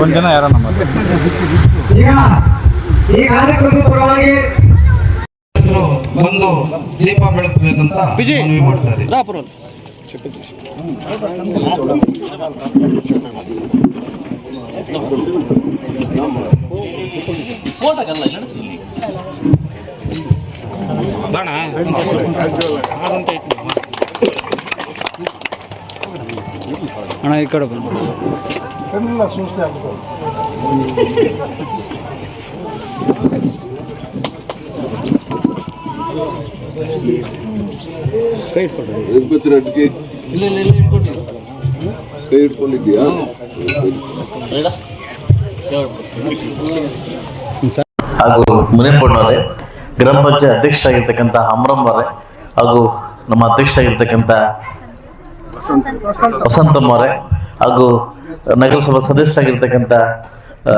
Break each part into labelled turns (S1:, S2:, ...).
S1: ಒಂದ್ ಜನ ಯಾರ ನಮ್ಮ
S2: ಈಗ ಈ ಕಾರ್ಯಕ್ರಮದ ಪರವಾಗಿ
S3: ಬಂದು ದೀಪ ಬೆಳೆಸಬೇಕಂತ ಮನವಿ ಮಾಡ್ತಾರೆ
S1: ಅಣ್ಣ ಈ ಕಡೆ
S4: ರೆಡ್ಡಿಗೆ ಕೈ ಹಿಡ್ಕೊಂಡಿದ್ಯಾ
S5: ಹಾಗೂ ಮುನೇಪಣ್ಣವರೇ ಗ್ರಾಮ ಪಂಚಾಯತ್ ಅಧ್ಯಕ್ಷ ಆಗಿರ್ತಕ್ಕಂಥ ಅಮರಮ್ಮರೇ ಹಾಗೂ ನಮ್ಮ ಅಧ್ಯಕ್ಷ ಆಗಿರ್ತಕ್ಕಂಥ ವಸಂತಮ್ಮವರೇ ಹಾಗೂ ನಗರಸಭಾ ಸದಸ್ಯ ಆಗಿರ್ತಕ್ಕಂತ ಆ,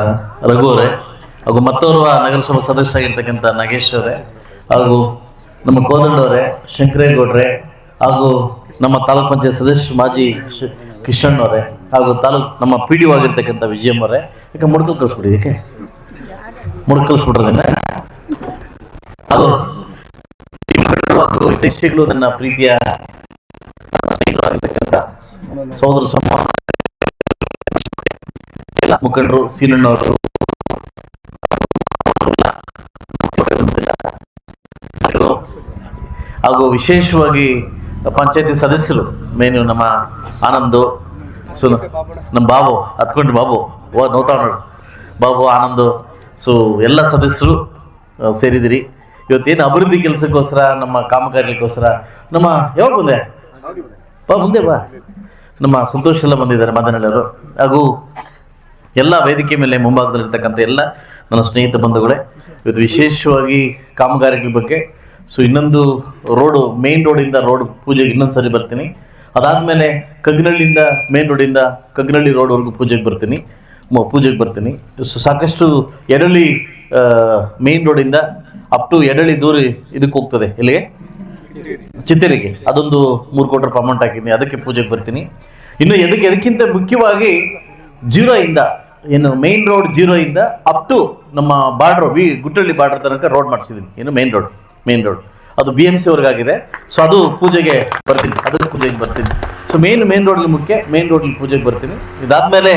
S5: ರಘು ಅವರೇ ಹಾಗೂ ಮತ್ತೋರ್ವ ನಗರಸಭಾ ಸದಸ್ಯ ಆಗಿರ್ತಕ್ಕಂತ ನಾಗೇಶ್ ಅವರೇ ಹಾಗೂ ನಮ್ಮ ಕೋದಂಡವರೇ ಶಂಕರೇಗೌಡ್ರೆ ಹಾಗೂ ನಮ್ಮ ತಾಲೂಕ್ ಪಂಚಾಯತ್ ಸದಸ್ಯ ಮಾಜಿ ಕಿಶನ್ ಅವರೇ ಹಾಗೂ ತಾಲೂಕ್ ನಮ್ಮ ಪಿ ಡಿ ಆಗಿರ್ತಕ್ಕಂಥ ವಿಜಯಮ್ ಅವರೇ. ಯಾಕೆ ಮುಡ್ಕಲ್ ಕಳಿಸ್ಬಿಡಿ ಯಾಕೆ? ಮುಡ್ಕಲ್ಸ್ಬಿಟ್ರದನ್ನ ಅದು ಶಿಕ್ಷೆಗಳು ನನ್ನ ಪ್ರೀತಿಯ ಸಮ ಎಲ್ಲ ಮುಖಂಡರು ಸೀನಣ್ಣವರು ಹಾಗೂ ವಿಶೇಷವಾಗಿ ಪಂಚಾಯತಿ ಸದಸ್ಯರು, ಮೇನು ನಮ್ಮ ಆನಂದು, ಸೊ, ನಮ್ಮ ಬಾಬು, ಹತ್ಕೊಂಡು ಬಾಬು ಓ ನೋಡ್ತಾವ ನೋಡು ಬಾಬು, ಆನಂದು, ಸೊ, ಎಲ್ಲ ಸದಸ್ಯರು ಸೇರಿದಿರಿ. ಇವತ್ತೇನು ಅಭಿವೃದ್ಧಿ ಕೆಲಸಕ್ಕೋಸ್ಕರ, ನಮ್ಮ ಕಾಮಗಾರಿಗೋಸ್ಕರ ನಮ್ಮ ಯಾವಾಗ ಬಂದೆ? ಬಾ, ಮುಂದೆ ಬಾ. ನಮ್ಮ ಸಂತೋಷ ಎಲ್ಲ ಬಂದಿದ್ದಾರೆ ಮಾತನಾಡೋರು ಹಾಗೂ ಎಲ್ಲ ವೇದಿಕೆ ಮೇಲೆ ಮುಂಭಾಗದಲ್ಲಿರ್ತಕ್ಕಂಥ ಎಲ್ಲ ನನ್ನ ಸ್ನೇಹಿತ ಬಂಧುಗಳೇ, ಇವತ್ತು ವಿಶೇಷವಾಗಿ ಕಾಮಗಾರಿಗಳ ಬಗ್ಗೆ. ಸೊ ಇನ್ನೊಂದು ರೋಡು ಮೇನ್ ರೋಡಿಂದ ರೋಡ್ ಪೂಜೆಗೆ ಇನ್ನೊಂದು ಸರಿ ಬರ್ತೀನಿ. ಅದಾದಮೇಲೆ ಕಗ್ನಳ್ಳಿಯಿಂದ ಮೇನ್ ರೋಡಿಂದ ಕಗ್ನಳ್ಳಿ ರೋಡ್ವರೆಗೂ ಪೂಜೆಗೆ ಬರ್ತೀನಿ. ಪೂಜೆಗೆ ಬರ್ತೀನಿ. ಸೊ ಸಾಕಷ್ಟು ಎಡಳಿ ಮೇನ್ ರೋಡಿಂದ ಅಪ್ ಟು ಎಡಳಿ ದೂರ ಇದಕ್ಕೆ ಹೋಗ್ತದೆ. ಎಲ್ಲಿಗೆ? ಚಿತ್ತೇರಿಗೆ. ಅದೊಂದು ಮೂರು ಕೋಟಿ ರೂಪಾಯಿ ಅಮೌಂಟ್ ಹಾಕಿದ್ದೀನಿ. ಅದಕ್ಕೆ ಪೂಜೆಗೆ ಬರ್ತೀನಿ. ಇನ್ನು ಎದಕ್ಕೆ ಅದಕ್ಕಿಂತ ಮುಖ್ಯವಾಗಿ ಜೀರೋ ಇಂದ ಏನು ಮೇನ್ ರೋಡ್ ಜೀರೋ ಇಂದ ಅಪ್ ಟು ನಮ್ಮ ಬಾರ್ಡ್ರ್ ವಿ ಗುಟ್ಟಳ್ಳಿ ಬಾರ್ಡರ್ ತನಕ ರೋಡ್ ಮಾಡಿಸಿದ್ದೀನಿ. ಏನು ಮೇನ್ ರೋಡ್ ಮೇನ್ ರೋಡ್ ಅದು ಬಿ ಎಂ ಸಿ ಆಗಿದೆ ಸೊ ಅದು ಪೂಜೆಗೆ ಬರ್ತೀನಿ. ಅದಕ್ಕೆ ಪೂಜೆಗೆ ಬರ್ತೀನಿ. ಸೊ ಮೇನ್ ಮೇನ್ ರೋಡ್ಲಿ ಮುಖ್ಯ. ಮೇನ್ ರೋಡ್ಲಿ ಪೂಜೆಗೆ ಬರ್ತೀನಿ. ಇದಾದ್ಮೇಲೆ,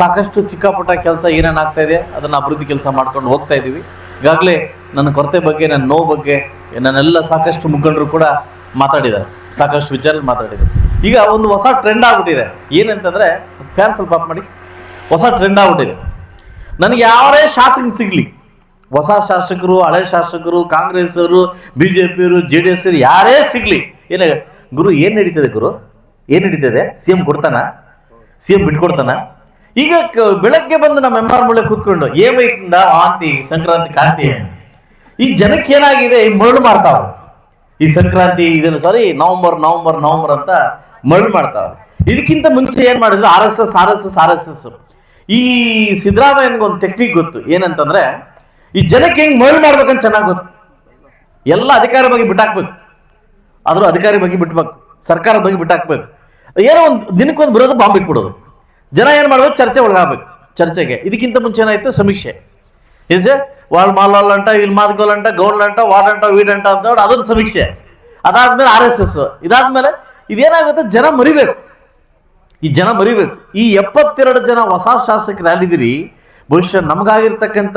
S5: ಸಾಕಷ್ಟು ಚಿಕ್ಕ ಪುಟ್ಟ ಕೆಲಸ ಏನೇನು ಆಗ್ತಾ ಇದೆ, ಅದನ್ನು ಅಭಿವೃದ್ಧಿ ಕೆಲಸ ಮಾಡ್ಕೊಂಡು ಹೋಗ್ತಾ ಇದ್ದೀವಿ ಈಗಾಗಲೇ ನನ್ನ ಕೊರತೆ ಬಗ್ಗೆ, ನನ್ನ ನೋವು ಬಗ್ಗೆ ನನ್ನೆಲ್ಲ ಸಾಕಷ್ಟು ಮುಖಂಡರು ಕೂಡ ಮಾತಾಡಿದ್ದಾರೆ. ಸಾಕಷ್ಟು ವಿಚಾರ ಮಾತಾಡಿದ್ದಾರೆ. ಈಗ ಒಂದು ಹೊಸ ಟ್ರೆಂಡ್ ಆಗ್ಬಿಟ್ಟಿದೆ. ಏನಂತಂದ್ರೆ ಫ್ಯಾನ್ ಸ್ವಲ್ಪ ಆಫ್ ಮಾಡಿ. ಹೊಸ ಟ್ರೆಂಡ್ ಆಗ್ಬಿಟ್ಟಿದೆ. ನನಗೆ ಯಾರೇ ಶಾಸಕ ಸಿಗ್ಲಿ, ಹೊಸ ಶಾಸಕರು, ಹಳೆ ಶಾಸಕರು ಕಾಂಗ್ರೆಸ್ ಅವರು ಬಿ ಜೆ ಪಿಯವರು ಜೆ ಡಿ ಎಸ್ ಯಾರೇ ಸಿಗ್ಲಿ, ಏನ ಗುರು, ಏನು ನಡೀತದೆ ಗುರು? ಏನು ನಡೀತದೆ? ಸಿ ಎಂ ಕೊಡ್ತಾನ? ಸಿ ಎಂ ಬಿಟ್ಕೊಡ್ತಾನ? ಈಗ ಬೆಳಗ್ಗೆ ಬಂದು ನಮ್ಮ ಎಂ ಆರ್ ಮೂಳೆ ಕೂತ್ಕೊಂಡು ಏಮೈತಿಂದ ವಾಂತಿ, ಸಂಕ್ರಾಂತಿ, ಕಾಂತಿ ಈ ಜನಕ್ಕೆ ಏನಾಗಿದೆ? ಮರಳು ಮಾಡ್ತಾವ ಈ ಸಂಕ್ರಾಂತಿ ಇದನ್ನು ಸಾರಿ ನವಂಬರ್ ನವಂಬರ್ ನವಂಬರ್ ಅಂತ ಮರಳು ಮಾಡ್ತಾವ ಇದಕ್ಕಿಂತ ಮುಂಚೆ ಏನ್ ಮಾಡಿದ್ರು? R S S, R S S, R S S. ಈ ಸಿದ್ದರಾಮಯ್ಯನಿಗೆ ಒಂದು ಟೆಕ್ನಿಕ್ ಗೊತ್ತು. ಏನಂತಂದ್ರೆ, ಈ ಜನಕ್ಕೆ ಹೆಂಗ್ ಮರಳು ಮಾಡ್ಬೇಕಂತ ಚೆನ್ನಾಗಿ ಗೊತ್ತು. ಎಲ್ಲ ಅಧಿಕಾರ ಬಗ್ಗೆ ಬಿಟ್ಟಾಕ್ಬೇಕು. ಆದ್ರೂ ಅಧಿಕಾರಿ ಬಗ್ಗೆ ಬಿಟ್ಬೇಕು. ಸರ್ಕಾರದ ಬಗ್ಗೆ ಬಿಟ್ಟಾಕ್ಬೇಕು. ಏನೋ ಒಂದು ದಿನಕ್ಕೊಂದು ಬರೋದು ಬಾಂಬ್ ಇಟ್ಬಿಡೋದು. ಜನ ಏನು ಮಾಡ್ಬೇಕು? ಚರ್ಚೆ ಒಳಗಾಗಬೇಕು. ಚರ್ಚೆಗೆ. ಇದಕ್ಕಿಂತ ಮುಂಚೆ ಏನಾಯ್ತು? ಸಮೀಕ್ಷೆ. ಏನು వాళ్ళు ವಾಳ್ ಮಾಲಾಲ್ ಅಂಟ ಇಲ್ಲಿ వాడంట ಅಂಟ ಅಂತ ಅದೊಂದು ಸಮೀಕ್ಷೆ. ಅದಾದ್ಮೇಲೆ ಆರ್ ಎಸ್ ಎಸ್. ಇದಾದ್ಮೇಲೆ ಇದೇನಾಗುತ್ತೆ? ಜನ ಮರಿಬೇಕು. ಈ ಜನ ಮರಿಬೇಕು. ಈ ಎಪ್ಪತ್ತೆರಡು ಜನ ಹೊಸ ಶಾಸಕರು ಯಾರಿದ್ದೀರಿ? ಬಹುಶಃ ನಮಗಾಗಿರ್ತಕ್ಕಂಥ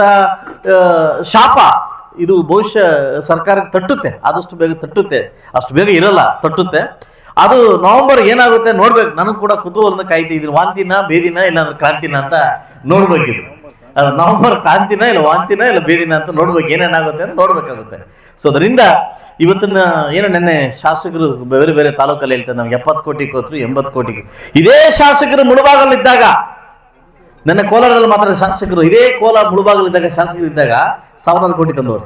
S5: ಶಾಪ, ಇದು ಬಹುಶಃ ಸರ್ಕಾರಕ್ಕೆ ತಟ್ಟುತ್ತೆ. ಆದಷ್ಟು ಬೇಗ ತಟ್ಟುತ್ತೆ. ಅಷ್ಟು ಬೇಗ ಇರಲ್ಲ, ತಟ್ಟುತ್ತೆ. ಅದು ನವೆಂಬರ್ ಏನಾಗುತ್ತೆ ನೋಡ್ಬೇಕು. ನನಗೆ ಕೂಡ ಕುತೂಹಲನ ಕಾಯ್ತಾ ಇದ್ರ ವಾಂತಿನ, ಬೇದಿನ, ಇಲ್ಲಾಂದ್ರೆ ಕ್ರಾಂತಿನ ಅಂತ ನೋಡ್ಬೇಕಿದ್ರು ನವೆಂಬರ್ ಕಾಂತಿನ ಇಲ್ಲ ವಾಂತಿನ ಇಲ್ಲ ಬೇದಿನ ಅಂತ ನೋಡ್ಬೇಕು, ಏನೇನಾಗುತ್ತೆ ಅಂತ ನೋಡ್ಬೇಕಾಗುತ್ತೆ. ಸೊ ಅದರಿಂದ ಇವತ್ತಿನ, ಏನು ನೆನ್ನೆ ಶಾಸಕರು ಬೇರೆ ಬೇರೆ ತಾಲೂಕಲ್ಲಿ ಹೇಳ್ತಾರೆ, ನಮ್ಗೆ ಎಪ್ಪತ್ತು ಕೋಟಿ ಕೊತ್ರು ಎಂಬತ್ತು ಕೋಟಿ ಇದೇ ಶಾಸಕರು ಮುಳುಬಾಗಲಿದ್ದಾಗ, ನನ್ನ ಕೋಲಾರದಲ್ಲಿ ಮಾತ್ರ ಶಾಸಕರು, ಇದೇ ಕೋಲಾರ ಮುಳುಬಾಗಲಿದ್ದಾಗ ಶಾಸಕರು ಇದ್ದಾಗ ಸಾವಿರಾರು ಕೋಟಿ ತಂದವರು.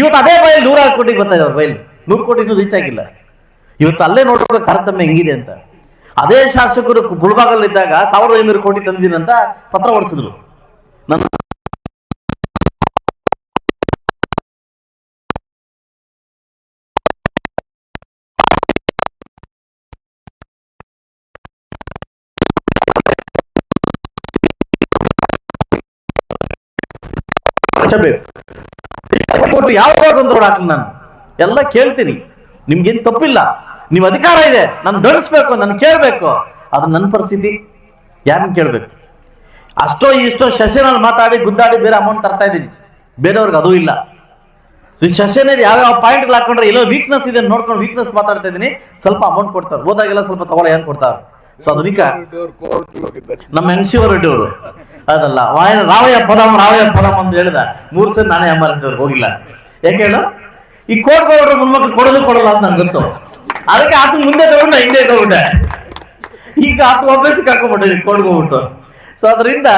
S5: ಇವತ್ತು ಅದೇ ಬೈಲ್ ನೂರಾರು ಕೋಟಿಗೆ ಬರ್ತಾ ಇದ್ದಾರೆ ಬೈಲ್. ನೂರು ಕೋಟಿ ಇನ್ನೂ ರೀಚ್ ಆಗಿಲ್ಲ. ಇವತ್ತು ಅಲ್ಲೇ ನೋಡ್ಬೇಕು ತಾರತಮ್ಯ ಹೆಂಗಿದೆ ಅಂತ. ಅದೇ ಶಾಸಕರು ಮುಳುಬಾಗಲಿದ್ದಾಗ ಸಾವಿರದ ಐನೂರು ಕೋಟಿ ತಂದಿದ್ದೀನಿ ಅಂತ ಪತ್ರ ಹೊಡಿಸಿದ್ರು. ನನ್ನ ಕೊಟ್ಟು ಯಾವಾಗ ತೊಂದರೆ ಹಾಕಲಿ ನಾನು. ಎಲ್ಲ ಕೇಳ್ತೀನಿ. ನಿಮ್ಗೇನು ತಪ್ಪಿಲ್ಲ. ನಿಮ್ ಅಧಿಕಾರ ಇದೆ. ನಾನು ದಂಡಿಸ್ಬೇಕು ನಾನು ಕೇಳಬೇಕು. ಅದು ನನ್ನ ಪರಿಸ್ಥಿತಿ. ಯಾರನ್ನ ಕೇಳಬೇಕು? ಅಷ್ಟೋ ಇಷ್ಟೋ ಶಶಿನಲ್ಲಿ ಮಾತಾಡಿ, ಗುದ್ದಾಡಿ ಬೇರೆ ಅಮೌಂಟ್ ತರ್ತಾ ಇದ್ದೀನಿ. ಬೇರೆಯವ್ರಿಗೆ ಅದು ಇಲ್ಲ. ಈ ಶಶಿನಲ್ಲಿ ಯಾವ್ಯಾವ ಪಾಯಿಂಟ್ಗಳು ಹಾಕೊಂಡ್ರೆ ಎಲ್ಲೋ ವೀಕ್ನೆಸ್ ಇದೆ ನೋಡ್ಕೊಂಡು ವೀಕ್ನೆಸ್ ಮಾತಾಡ್ತಾ ಇದ್ದೀನಿ. ಸ್ವಲ್ಪ ಅಮೌಂಟ್ ಕೊಡ್ತಾರೆ. ಹೋದಾಗೆಲ್ಲ ಸ್ವಲ್ಪ ತಗೊಳ್ಳಿ ಏನು ಕೊಡ್ತಾರೆ. ಸೊ
S4: ಅದನ್ನ
S5: ನಮ್ಮ ರೆಡ್ಡಿ ಅವರು ಅದಲ್ಲ ವಾಯನ ರಾವಯ್ಯ ಪದಮ್ ರಾವಯ್ಯ ಪದಮ್ ಅಂತ ಹೇಳಿದ. ಮೂರು ಸರಿ ನಾನೇ ಅಮರಿದ್ದವ್ರಿಗೆ ಹೋಗಿಲ್ಲ. ಯಾಕೆ ಹೇಳು? ಈ ಕೋರ್ಟ್ ಗೌಡ್ರು ಮೊಮ್ಮಕ್ಳು ಕೊಡೋದು ಕೊಡಲ್ಲ ಅಂತ ನಂಗೆ ಗೊತ್ತು. ಅದಕ್ಕೆ ಆತ ಮುಂದೆ ತಗೊಂಡ, ಹಿಂದೆ ತಗೊಂಡೆ. ಈಗ ಆತ ವಾಪಸ್ ಹಾಕೊಂಡ್ಬಿಟ್ಟೆ ಕೋರ್ಟ್ಗೆ ಹೋಗ್ಬಿಟ್ಟು ಸೊ ಅದರಿಂದ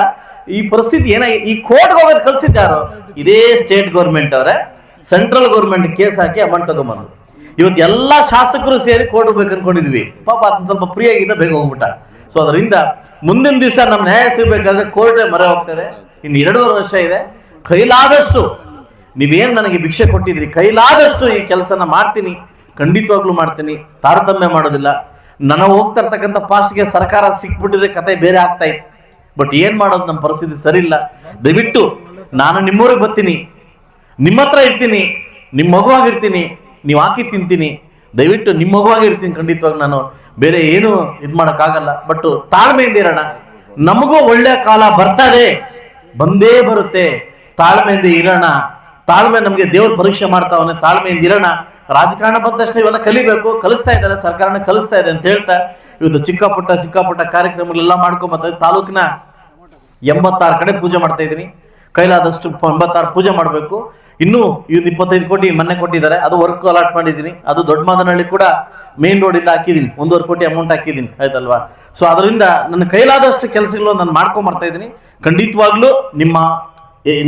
S5: ಈ ಪರಿಸ್ಥಿತಿ ಏನ ಈ ಕೋರ್ಟ್ಗೆ ಹೋಗೋದು ಕಲ್ಸಿದ್ದಾರೋ ಇದೇ ಸ್ಟೇಟ್ ಗೌರ್ಮೆಂಟ್ ಅವರೇ. ಸೆಂಟ್ರಲ್ ಗೌರ್ಮೆಂಟ್ ಕೇಸ್ ಹಾಕಿ ಅಮೌಂಟ್ ತಗೊಂಬಂದು ಇವತ್ತು ಎಲ್ಲಾ ಶಾಸಕರು ಸೇರಿ ಕೋರ್ಟ್ ಹೋಗ್ಬೇಕು ಅನ್ಕೊಂಡಿದ್ವಿ. ಪಾಪ ಅದನ್ನ ಸ್ವಲ್ಪ ಫ್ರೀ ಆಗಿದ್ದ ಬೇಗ ಹೋಗ್ಬಿಟ್ಟ. ಸೊ ಅದರಿಂದ ಮುಂದಿನ ದಿವಸ ನಮ್ಮ ನ್ಯಾಯ ಸಿಗಬೇಕಾದ್ರೆ ಕೋರ್ಟ್ ಮರೆ ಹೋಗ್ತಾರೆ. ಇನ್ನು ಎರಡೂವರೆ ವರ್ಷ ಇದೆ. ಕೈಲಾದಷ್ಟು ನೀವೇನ್ ನನಗೆ ಭಿಕ್ಷೆ ಕೊಟ್ಟಿದ್ರಿ? ಕೈಲಾದಷ್ಟು ಈ ಕೆಲಸನ ಮಾಡ್ತೀನಿ. ಖಂಡಿತವಾಗ್ಲೂ ಮಾಡ್ತೀನಿ. ತಾರತಮ್ಯ ಮಾಡೋದಿಲ್ಲ. ನನಗೆ ಹೋಗ್ತಾ ಇರ್ತಕ್ಕಂಥ ಪಾಸ್ಟ್ಗೆ ಸರ್ಕಾರ ಸಿಕ್ಬಿಟ್ಟಿದ್ರೆ ಕತೆ ಬೇರೆ ಆಗ್ತಾ ಇತ್ತು. ಬಟ್ ಏನ್ ಮಾಡೋದು ನಮ್ಮ ಪರಿಸ್ಥಿತಿ ಸರಿ ಇಲ್ಲ ದಯವಿಟ್ಟು ನಾನು ನಿಮ್ಮೂರಿಗೆ ಬರ್ತೀನಿ. ನಿಮ್ಮ ಹತ್ರ ಇರ್ತೀನಿ. ನಿಮ್ಮ ಮಗುವಾಗಿರ್ತೀನಿ ನೀವು ಹಾಕಿ ತಿಂತೀನಿ. ದಯವಿಟ್ಟು ನಿಮ್ಮ ಮಗುವಾಗಿರ್ತೀನಿ ಖಂಡಿತವಾಗಿ ನಾನು. ಬೇರೆ ಏನು ಇದು ಮಾಡೋಕ್ಕಾಗಲ್ಲ. ಬಟ್ ತಾಳ್ಮೆಯಿಂದ ಇರೋಣ. ನಮಗೂ ಒಳ್ಳೆ ಕಾಲ ಬರ್ತದೆ ಬಂದೇ ಬರುತ್ತೆ. ತಾಳ್ಮೆಯಿಂದ ಇರೋಣ. ತಾಳ್ಮೆ ನಮಗೆ ದೇವ್ರ ಪರೀಕ್ಷೆ ಮಾಡ್ತಾವನೆ. ತಾಳ್ಮೆಯಿಂದ ಇರೋಣ. ರಾಜಕಾರಣ ಬಂದಷ್ಟು ಇವೆಲ್ಲ ಕಲಿಬೇಕು. ಕಲಿಸ್ತಾ ಇದ್ದಾರೆ. ಸರ್ಕಾರನ ಕಲಿಸ್ತಾ ಇದೆ ಅಂತ ಹೇಳ್ತಾ. ಇವತ್ತು ಚಿಕ್ಕ ಪುಟ್ಟ ಚಿಕ್ಕ ಪುಟ್ಟ ಕಾರ್ಯಕ್ರಮಗಳೆಲ್ಲ ಮಾಡ್ಕೊಂಬತ್ತ ತಾಲೂಕಿನ ಎಂಬತ್ತಾರು ಕಡೆ ಪೂಜೆ ಮಾಡ್ತಾ ಇದ್ದೀನಿ. ಕೈಲಾದಷ್ಟು ಎಂಬತ್ತಾರು ಪೂಜೆ ಮಾಡಬೇಕು. ಇನ್ನೂ ಇವ್ನು ಇಪ್ಪತ್ತೈದು ಕೋಟಿ ಮೊನ್ನೆ ಕೊಟ್ಟಿದ್ದಾರೆ. ಅದು ವರ್ಕ್ ಅಲಾಟ್ ಮಾಡಿದ್ದೀನಿ. ಅದು ದೊಡ್ಡ ಮಾದನಹಳ್ಳಿ ಕೂಡ ಮೇನ್ ರೋಡಿಂದ ಹಾಕಿದ್ದೀನಿ. ಒಂದೂವರೆ ಕೋಟಿ ಅಮೌಂಟ್ ಹಾಕಿದ್ದೀನಿ. ಆಯ್ತಲ್ವಾ? ಸೊ ಅದರಿಂದ ನನ್ನ ಕೈಲಾದಷ್ಟು ಕೆಲಸಗಳು ನಾನು ಮಾಡ್ಕೊಂಬರ್ತಾ ಇದ್ದೀನಿ. ಖಂಡಿತವಾಗ್ಲೂ ನಿಮ್ಮ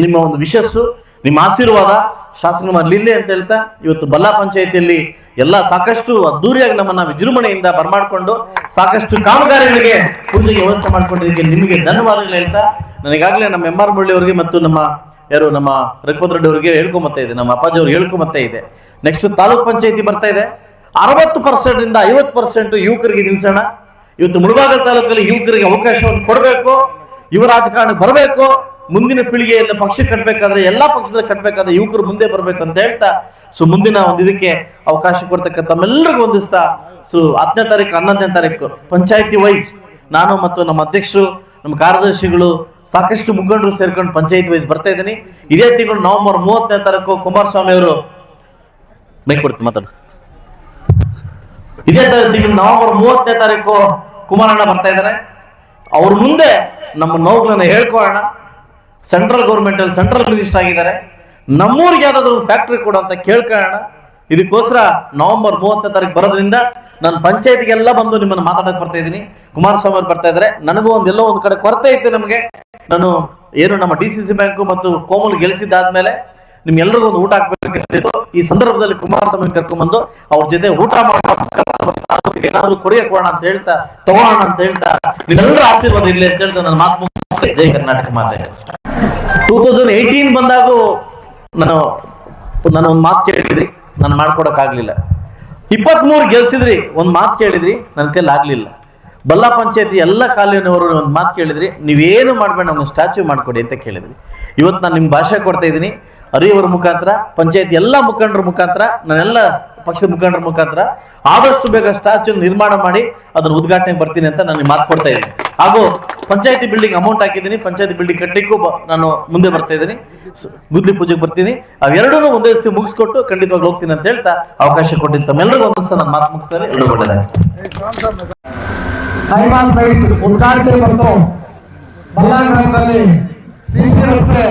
S5: ನಿಮ್ಮ ಒಂದು ವಿಶಸ್ಸು ನಿಮ್ಮ ಆಶೀರ್ವಾದ ಶಾಸನ ಮಾಡಲಿಲ್ಲ ಅಂತ ಹೇಳ್ತಾ, ಇವತ್ತು ಬಲ್ಲಾ ಪಂಚಾಯತಿಯಲ್ಲಿ ಎಲ್ಲ ಸಾಕಷ್ಟು ಅದ್ದೂರಿಯಾಗಿ ನಮ್ಮನ್ನ ವಿಜೃಂಭಣೆಯಿಂದ ಬರಮಾಡ್ಕೊಂಡು ಸಾಕಷ್ಟು ಕಾಮಗಾರಿಗಳಿಗೆ ಪೂಜೆಗೆ ವ್ಯವಸ್ಥೆ ಮಾಡ್ಕೊಂಡಿದ್ದಕ್ಕೆ ನಿಮಗೆ ಧನ್ಯವಾದಗಳು ಹೇಳ್ತಾ, ನನಗಾಗಲೇ ನಮ್ಮ ಎಂ ಆರ್ ಮುರಳಿ ಅವರಿಗೆ ಮತ್ತು ನಮ್ಮ ಯಾರು ನಮ್ಮ ರಘುಪತ್ ರೆಡ್ಡಿ ಅವರಿಗೆ ಹೇಳ್ಕೊಂಬತ್ತಾ ಇದೆ, ನಮ್ಮ ಅಪ್ಪಾಜಿ ಅವ್ರಿಗೆ ಹೇಳ್ಕೊಂಬತ್ತಾ ಇದೆ. ನೆಕ್ಸ್ಟ್ ತಾಲೂಕ್ ಪಂಚಾಯತಿ ಬರ್ತಾ ಇದೆ. ಅರವತ್ತು ಪರ್ಸೆಂಟ್ ಇಂದ ಐವತ್ತು ಪರ್ಸೆಂಟ್ ಯುವಕರಿಗೆ ನಿಲ್ಸೋಣ. ಇವತ್ತು ಮುಳಬಾಗಲ್ ತಾಲೂಕಲ್ಲಿ ಯುವಕರಿಗೆ ಅವಕಾಶವನ್ನು ಕೊಡಬೇಕು, ಯುವ ರಾಜಕಾರಣಕ್ಕೆ ಬರಬೇಕು ಮುಂದಿನ ಪೀಳಿಗೆಯನ್ನು ಪಕ್ಷ ಕಟ್ಟಬೇಕಾದ್ರೆ ಎಲ್ಲಾ ಪಕ್ಷದಲ್ಲಿ ಕಟ್ಟಬೇಕಾದ್ರೆ ಯುವಕರು ಮುಂದೆ ಬರಬೇಕು ಅಂತ ಹೇಳ್ತಾ ಸೊ ಮುಂದಿನ ಒಂದು ಇದಕ್ಕೆ ಅವಕಾಶ ಕೊಡ್ತಕ್ಕಂಥ ತಮ್ಮೆಲ್ಲರಿಗೂ ಹೊಂದಿಸ್ತಾ ಸೊ ಹತ್ತನೇ ತಾರೀಕು, ಹನ್ನೊಂದನೇ ತಾರೀಕು, ಪಂಚಾಯತಿ ವೈಸ್ ನಾನು ಮತ್ತು ನಮ್ಮ ಅಧ್ಯಕ್ಷರು, ನಮ್ಮ ಕಾರ್ಯದರ್ಶಿಗಳು, ಸಾಕಷ್ಟು ಮುಖಂಡರು ಸೇರ್ಕೊಂಡು ಪಂಚಾಯತ್ ವೈಸ್ ಬರ್ತಾ ಇದ್ದೀನಿ. ಇದೇ ತಿಂಗಳು ನವೆಂಬರ್ ಮೂವತ್ತನೇ ತಾರೀಕು ಕುಮಾರಸ್ವಾಮಿ ಅವರು ಮೈಕ್ ಕೊಡ್ತೀನಿ, ಮಾತಾಡು. ಇದೇ ತಿಂಗಳು ನವೆಂಬರ್ ಮೂವತ್ತನೇ ತಾರೀಕು ಕುಮಾರಣ್ಣ ಬರ್ತಾ ಇದ್ದಾರೆ. ಅವ್ರ ಮುಂದೆ ನಮ್ಮ ನೋವುಗಳನ್ನ ಹೇಳ್ಕೊಳ್ಳೋಣ. ಸೆಂಟ್ರಲ್ ಗೌರ್ಮೆಂಟ್ ಅಲ್ಲಿ ಸೆಂಟ್ರಲ್ ಮಿನಿಸ್ಟರ್ ಆಗಿದ್ದಾರೆ. ನಮ್ಮೂರಿಗೆ ಯಾವ್ದಾದ್ರು ಫ್ಯಾಕ್ಟ್ರಿ ಕೊಡು ಅಂತ ಕೇಳ್ಕೊಳ್ಳೋಣ. ಇದಕ್ಕೋಸ್ಕರ ನವೆಂಬರ್ ಮೂವತ್ತನೇ ತಾರೀಕು ಬರೋದ್ರಿಂದ ನಾನು ಪಂಚಾಯತಿಗೆಲ್ಲ ಬಂದು ನಿಮ್ಮನ್ನು ಮಾತಾಡಕ್ ಬರ್ತಾ ಇದ್ದೀನಿ. ಕುಮಾರಸ್ವಾಮಿ ಅವ್ರು ಬರ್ತಾ ಇದ್ದಾರೆ. ನನಗೂ ಒಂದೆಲ್ಲೋ ಒಂದು ಕಡೆ ಕೊರತೆ ಇತ್ತು ನಮಗೆ. ನಾನು ಏನು ನಮ್ಮ ಡಿ ಸಿ ಸಿ ಬ್ಯಾಂಕು ಮತ್ತು ಕೋಮಲ್ ಗೆಲ್ಲಿಸಿದ್ದಾದ್ಮೇಲೆ ನಿಮ್ಗೆಲ್ಲರಿಗೂ ಒಂದು ಊಟ ಹಾಕ್ಬೇಕಿತ್ತು. ಈ ಸಂದರ್ಭದಲ್ಲಿ ಕುಮಾರಸ್ವಾಮಿ ಕರ್ಕೊಂಡ್ಬಂದು ಅವ್ರ ಜೊತೆ ಊಟ ಮಾಡೋ ಏನಾದ್ರು ಕೊಡಿಯ ಕೊಡೋಣ ಅಂತ ಹೇಳ್ತಾ ತಗೋಣ ಅಂತ ಹೇಳ್ತಾ ನಿಮ್ಮೆಲ್ಲರ ಆಶೀರ್ವಾದ ಇರಲಿ ಅಂತ ಹೇಳ್ತಾ ನನ್ನ ಮಾತು ಜೈ ಕರ್ನಾಟಕ ಮಾತೆ. ಟೂ ತೌಸಂಡ್ ಏಯ್ಟೀನ್ ಬಂದಾಗ ನಾನು ನಾನು ಒಂದು ಮಾತು ಕೇಳಿದ್ರಿ, ನಾನು ಮಾಡ್ಕೊಡಕ್ಕಾಗ್ಲಿಲ್ಲ. ಇಪ್ಪತ್ಮೂರು ಗೆಲ್ಸಿದ್ರಿ, ಒಂದು ಮಾತು ಕೇಳಿದ್ರಿ, ನನ್ನ ಕೈಲಿ ಆಗ್ಲಿಲ್ಲ. ಬಲ್ಲಾ ಪಂಚಾಯತಿ ಎಲ್ಲ ಕಾಲೋನಿಯವರು ಒಂದು ಮಾತು ಕೇಳಿದ್ರಿ, ನೀವೇನು ಮಾಡ್ಬೇಡ ಒಂದು ಸ್ಟ್ಯಾಚ್ಯೂ ಮಾಡ್ಕೊಡಿ ಅಂತ ಕೇಳಿದ್ರಿ. ಇವತ್ತು ನಾನು ನಿಮ್ಮ ಭಾಷೆ ಕೊಡ್ತಾ ಇದ್ದೀನಿ. ಹರಿಯವರ ಮುಖಾಂತರ, ಪಂಚಾಯತ್ ಎಲ್ಲ ಮುಖಂಡರ ಮುಖಾಂತರ, ನಾನೆಲ್ಲ ಪಕ್ಷದ ಮುಖಂಡರ ಮುಖಾಂತರ ಆದಷ್ಟು ಬೇಗ ಸ್ಟ್ಯಾಚ್ಯೂ ನಿರ್ಮಾಣ ಮಾಡಿ ಅದನ್ನ ಉದ್ಘಾಟನೆಗೆ ಬರ್ತೀನಿ ಅಂತ ನಾನು ಮಾತು ಕೊಡ್ತಾ ಇದ್ದೀನಿ. ಹಾಗೂ ಪಂಚಾಯತಿ ಬಿಲ್ಡಿಂಗ್ ಅಮೌಂಟ್ ಹಾಕಿದ್ದೀನಿ, ಪಂಚಾಯತಿ ಬಿಲ್ಡಿಂಗ್ ಕಟ್ಟಲಿಕ್ಕೂ ನಾನು ಮುಂದೆ ಬರ್ತಾ ಇದ್ದೀನಿ. ಗುದ್ಲಿ ಪೂಜೆಗೆ ಬರ್ತೀನಿ. ಅವೆರಡೂ ಒಂದೇ ದಿವಸ ಮುಗಿಸ್ಕೊಟ್ಟು ಖಂಡಿತವಾಗಿ ಹೋಗ್ತೀನಿ ಅಂತ ಹೇಳ್ತಾ ಅವಕಾಶ ಕೊಟ್ಟಿದ್ದ ತಮ್ಮೆಲ್ಲರಿಗೂ ಒಂದು ನಾನು ಮಾತು ಮುಗಿಸ್ತಾರೆ ಎಲ್ಲರೂ ಒಳ್ಳೆಯದಾಗಿ
S2: ಉದ್ಘಾಟನೆ ಸಿಸಿ ರಸ್ತೆ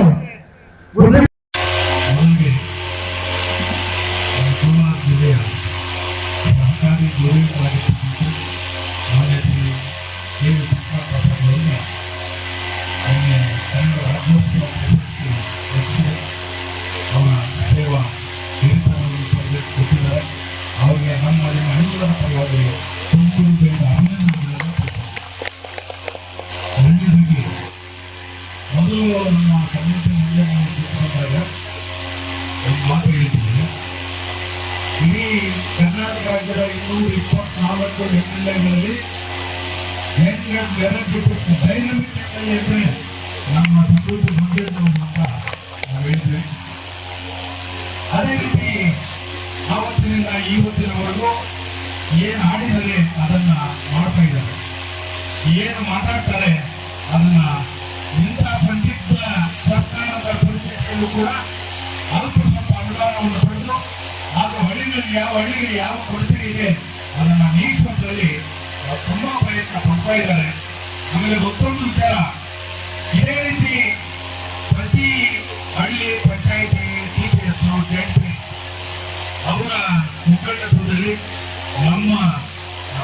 S6: ಹೆಂಗೆ ಬೆರೆಬಿಟ್ಟು ಡೈನಮಿಕ್ ಇದ್ರೆ ನಮ್ಮ ಸಂಸ್ಕೃತಿ ಮುಂದೆ ಅಂತ ನಾವು ಅದೇ ರೀತಿ ಆವತ್ತಿನಿಂದ ಇವತ್ತಿನವರೆಗೂ ಏನು ಆಡಿದರೆ ಅದನ್ನ ಮಾಡ್ತಾ ಇದ್ದಾರೆ. ಏನು ಮಾತಾಡ್ತಾರೆ ಅದನ್ನ ಇಂಥ ಸಂದಿಗ್ಧ ಸರ್ಕಾರದ ಪರಿಸ್ಥಿತಿಯಲ್ಲೂ ಕೂಡ ಅಲ್ಪ ಸ್ವಲ್ಪ ಅನುದಾನವನ್ನು ಪಡೆದು ಅದು ಹಳ್ಳಿಗಳಲ್ಲಿ ಯಾವ ಹಳ್ಳಿಗೆ ಯಾವ ಪರಿಸ್ಥಿತಿ ಇದೆ ಅದನ್ನ ನೀಗಿಸುವುದರಲ್ಲಿ ತುಂಬಾ ಪ್ರಯತ್ನ ಪಡ್ತಾ ಇದ್ದಾರೆ. ಆಮೇಲೆ ಮತ್ತೊಂದು ವಿಚಾರ. ಇದೇ ರೀತಿ ಪ್ರತಿ ಹಳ್ಳಿ ಪಂಚಾಯಿತಿ ಟಿಪಿಎಸ್ ಜಯಂತಿ ಅವರ ಮುಖಂಡತ್ವದಲ್ಲಿ ನಮ್ಮ